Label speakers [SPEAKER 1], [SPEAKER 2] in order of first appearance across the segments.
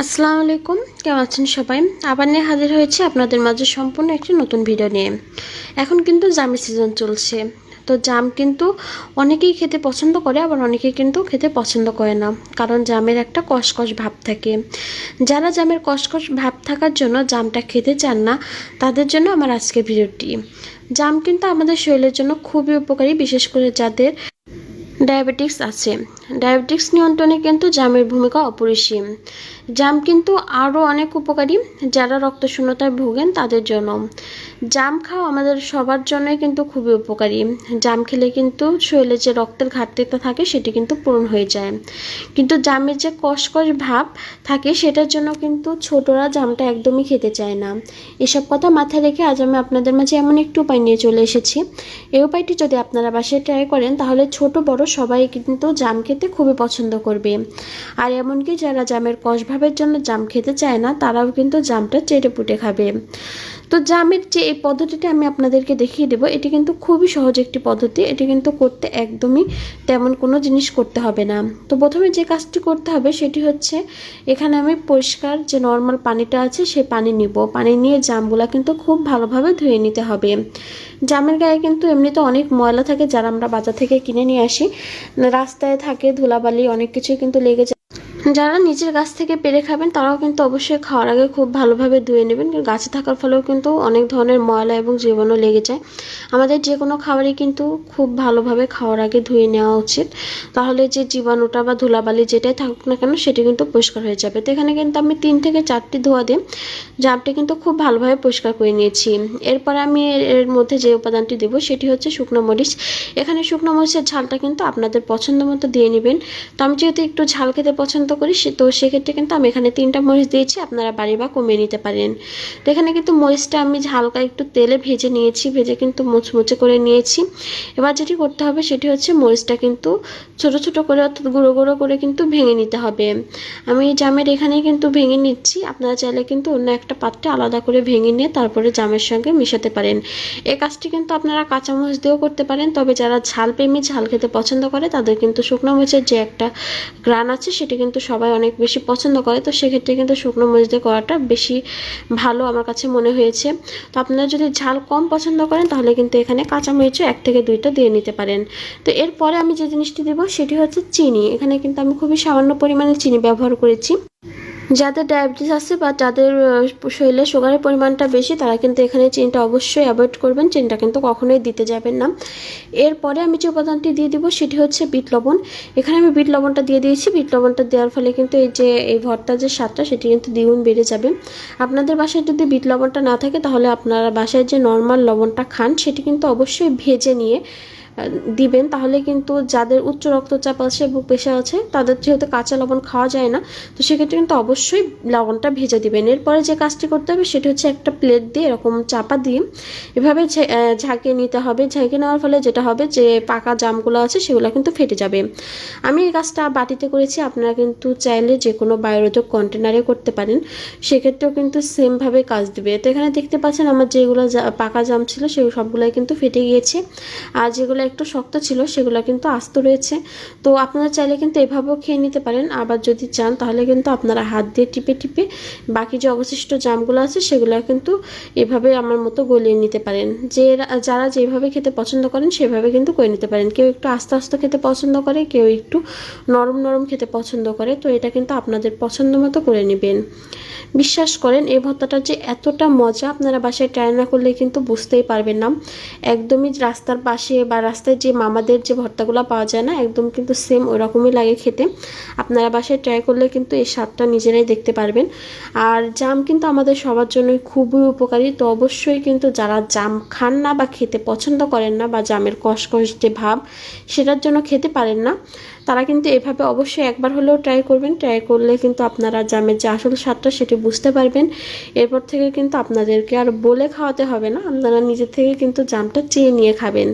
[SPEAKER 1] আসসালামু আলাইকুম কেমন আছেন সবাই? আবার নিয়ে হাজির হয়েছে আপনাদের মাঝে সম্পূর্ণ একটি নতুন ভিডিও নিয়ে। এখন কিন্তু জামের সিজন চলছে। তো জাম কিন্তু অনেকেই খেতে পছন্দ করে, আবার অনেকেই কিন্তু খেতে পছন্দ করে না। কারণ জামের একটা কষকষ ভাব থাকে। যারা জামের কষকষ ভাব থাকার জন্য জামটা খেতে চান না, তাদের জন্য আমার আজকের ভিডিওটি। জাম কিন্তু আমাদের শরীরের জন্য খুবই উপকারী, বিশেষ করে যাদের ডায়াবেটিক্স আছে। ডায়াবেটিক্স নিয়ন্ত্রণে কিন্তু জামের ভূমিকা অপরিসীম। জাম কিন্তু আরও অনেক উপকারী যারা রক্তশূন্যতায় ভোগেন তাদের জন্য। জাম খাওয়া আমাদের সবার জন্যই কিন্তু খুবই উপকারী। জাম খেলে কিন্তু শরীরে যে রক্তের ঘাটতিটা থাকে সেটি কিন্তু পূরণ হয়ে যায়। কিন্তু জামের যে কষকষ ভাব থাকে সেটার জন্য কিন্তু ছোটরা জামটা একদমই খেতে চায় না। এসব কথা মাথায় রেখে আজ আমি আপনাদের মাঝে এমন একটু উপায় নিয়ে চলে এসেছি। এই উপায়টি যদি আপনারা বাসায় ট্রাই করেন, তাহলে ছোট, বড় সবাই কিন্তু জাম খেতে খুবই পছন্দ করবে। আর এমনকি যারা জামের কষভাবের জন্য জাম খেতে চায় না, তারাও কিন্তু জামটা চেটে পুটে খাবে। তো জামের যে এই পদ্ধতিটা আমি আপনাদেরকে দেখিয়ে দেবো, এটি কিন্তু খুবই সহজ একটি পদ্ধতি। এটি কিন্তু করতে একদমই তেমন কোনো জিনিস করতে হবে না। তো প্রথমে যে কাজটি করতে হবে সেটি হচ্ছে, এখানে আমি পরিষ্কার যে নর্মাল পানিটা আছে সেই পানি নিব। পানি নিয়ে জামগুলা কিন্তু খুব ভালোভাবে ধুয়ে নিতে হবে। জামের গায়ে কিন্তু এমনিতে অনেক ময়লা থাকে, যারা আমরা বাজার থেকে কিনে নিয়ে আসি। রাস্তায় থাকে, ধুলাবালি, অনেক কিছুই কিন্তু লেগে যায়। যারা নিজের গাছ থেকে পেরে খাবেন, তারাও কিন্তু অবশ্যই খাওয়ার আগে খুব ভালোভাবে ধুয়ে নেবেন। গাছে থাকার ফলেও কিন্তু অনেক ধরনের ময়লা এবং জীবাণু লেগে যায়। আমাদের যে কোনো খাবারই কিন্তু খুব ভালোভাবে খাওয়ার আগে ধুয়ে নেওয়া উচিত। তাহলে যে জীবাণুটা বা ধুলাবালি যেটাই থাকুক না কেন, সেটি কিন্তু পরিষ্কার হয়ে যাবে। তো এখানে কিন্তু আমি তিন থেকে চারটি ধোয়া দিয়ে জামটি কিন্তু খুব ভালোভাবে পরিষ্কার করে নিয়েছি। এরপরে আমি এর মধ্যে যে উপাদানটি দেবো, সেটি হচ্ছে শুকনো মরিচ। এখানে শুকনো মরিচের ঝালটা কিন্তু আপনাদের পছন্দ মতো দিয়ে নেবেন। তো আমি যেহেতু একটু ঝাল খেতে পছন্দ করি, সে- তো সেক্ষেত্রে কিন্তু আমি এখানে তিনটা মরিচ দিয়েছি, আপনারা বাড়ি বা কমিয়ে নিতে পারেন। এখানে কিন্তু মরিচটা আমি হালকা একটু তেলে ভেজে নিয়েছি, ভেজে কিন্তু মুচমুচে করে নিয়েছি। এবার যেটি করতে হবে সেটি হচ্ছে মরিচটা কিন্তু ছোট ছোট করে অর্থাৎ গুঁড়ো গুঁড়ো করে কিন্তু ভেঙে নিতে হবে। আমি জামের এখানে কিন্তু ভেঙে নিচ্ছি, আপনারা চাইলে কিন্তু অন্য একটা পাত্রে আলাদা করে ভেঙে নিয়ে তারপরে জামের সঙ্গে মেশাতে পারেন। এই কাজটি কিন্তু আপনারা কাঁচামরিচ দিয়েও করতে পারেন, তবে যারা ঝাল প্রেমী ঝাল খেতে পছন্দ করে, তাদের কিন্তু শুকনো মরিচের যে একটা গ্রান আছে, সেটি কিন্তু সবাই অনেক বেশি পছন্দ করে, তো সেক্ষেত্রে কিন্তু শুকনো মরিচ দিয়ে করাটা বেশি ভালো আমার কাছে মনে হয়েছে। তো আপনারা যদি ঝাল কম পছন্দ করেন, তাহলে কিন্তু এখানে কাঁচামরিচও এক থেকে দুইটা দিয়ে নিতে পারেন। তো এরপরে আমি যে জিনিসটি দেবো, সেটি হচ্ছে চিনি। এখানে কিন্তু আমি খুবই সামান্য পরিমাণে চিনি ব্যবহার করেছি। যাদের ডায়াবেটিস আছে বা যাদের শরীরে সুগারের পরিমাণটা বেশি, তারা কিন্তু এখানে চিনিটা অবশ্যই অ্যাভয়েড করবেন। চিনিটা কিন্তু কখনোই দিতে যাবেন না। এরপরে আমি যে উপাদানটি দিয়ে দিব, সেটি হচ্ছে বিট লবণ। এখানে আমি বিট লবণটা দিয়ে দিয়েছি। বিট লবণটা দেওয়ার ফলে কিন্তু এই যে, এই ভর্তার যে স্বাদটা, সেটি কিন্তু দ্বিগুণ বেড়ে যাবে। আপনাদের বাসায় যদি বিট লবণটা না থাকে, তাহলে আপনারা বাসায় যে নর্মাল লবণটা খান, সেটি কিন্তু অবশ্যই ভেজে নিয়ে দিবেন তাহলে কিন্তু যাদের উচ্চ রক্তচাপ আছে এবং প্রেশার আছে তাদের যেহেতু কাঁচা লবণ খাওয়া যায় না তো সেক্ষেত্রে কিন্তু অবশ্যই লবণটা ভেজে দিবেন। এরপরে যে কাজটি করতে হবে সেটি হচ্ছে একটা প্লেট দিয়ে এরকম চাপা দিয়ে এভাবে ঝে- আহ, ঝাঁকিয়ে নিতে হবে। ঝাঁকিয়ে নেওয়ার ফলে যেটা হবে যে পাকা জামগুলো আছে সেগুলো কিন্তু ফেটে যাবে। আমি এই কাজটা বাটিতে করেছি আপনারা কিন্তু চাইলে যে কোনো বায়োরোধক কন্টেনারে করতে পারেন। সেক্ষেত্রেও কিন্তু সেমভাবে কাজ দিবে। তো এখানে দেখতে পাচ্ছেন আমার যেগুলো পাকা জাম ছিল সেগুলো সবগুলোই কিন্তু ফেটে গিয়েছে। আর যেগুলো একটু শক্ত ছিল, সেগুলো কিন্তু আস্ত রয়েছে। তো আপনারা চাইলে কিন্তু এভাবেও খেয়ে নিতে পারেন। আবার যদি চান, তাহলে কিন্তু আপনারা হাত দিয়ে টিপে টিপে বাকি যে অবশিষ্ট জামগুলো আছে, সেগুলো কিন্তু এভাবে আমার মতো গলিয়ে নিতে পারেন। যে যারা যেভাবে খেতে পছন্দ করেন, সেভাবে কিন্তু করে নিতে পারেন। কেউ একটু আস্তে আস্তে খেতে পছন্দ করে, কেউ একটু নরম নরম খেতে পছন্দ করে, তো এটা কিন্তু আপনাদের পছন্দ মতো করে নেবেন। বিশ্বাস করেন, এই ভর্তাটা যে এতটা মজা, আপনারা বাসায় ট্রাই না করলে কিন্তু বুঝতেই পারবেন না। একদমই রাস্তার পাশে বা রাস্তায় যে মামাদের যে ভর্তাগুলো পাওয়া যায় না, একদম কিন্তু সেম ওরকমই লাগে খেতে। আপনারা বাসায় ট্রাই করলে কিন্তু এই স্বাদটা নিজেরাই দেখতে পারবেন। আর জাম কিন্তু আমাদের সবার জন্যই খুবই উপকারী। তো অবশ্যই কিন্তু যারা জাম খান না বা খেতে পছন্দ করেন না বা জামের কষকষ যে ভাব, সেটার জন্য খেতে পারেন না। তারা কিন্তু এভাবে অবশ্যই একবার হলেও ট্রাই করবেন। ট্রাই করলে কিন্তু আপনারা জামের যে আসল স্বাদটা, সেটি বুঝতে পারবেন। এরপর থেকে কিন্তু আপনাদেরকে আর বলে খাওয়াতে হবে না। আপনারা নিজের থেকে কিন্তু জামটা চেয়ে নিয়ে খাবেন।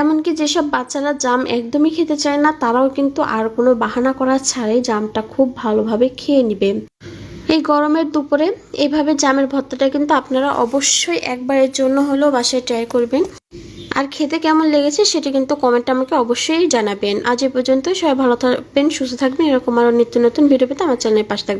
[SPEAKER 1] এমনকি যেসব বাচ্চারা জাম একদমই খেতে চায় না, তারাও কিন্তু আর কোনো বাহানা করা ছাড়াই জামটা খুব ভালোভাবে খেয়ে নেবে। এই গরমের দুপুরে এইভাবে জামের ভর্তাটা কিন্তু আপনারা অবশ্যই একবারের জন্য হলেও বাসায় ট্রাই করবেন। আর খেতে কেমন লেগেছে সেটি কিন্তু কমেন্টে আমাকে অবশ্যই জানাবেন। আজ এ পর্যন্ত সবাই ভালো থাকবেন, সুস্থ থাকবেন, এরকম আরও নিত্য নতুন ভিডিও পেতে আমার চ্যানেলের পাশে থাকবেন।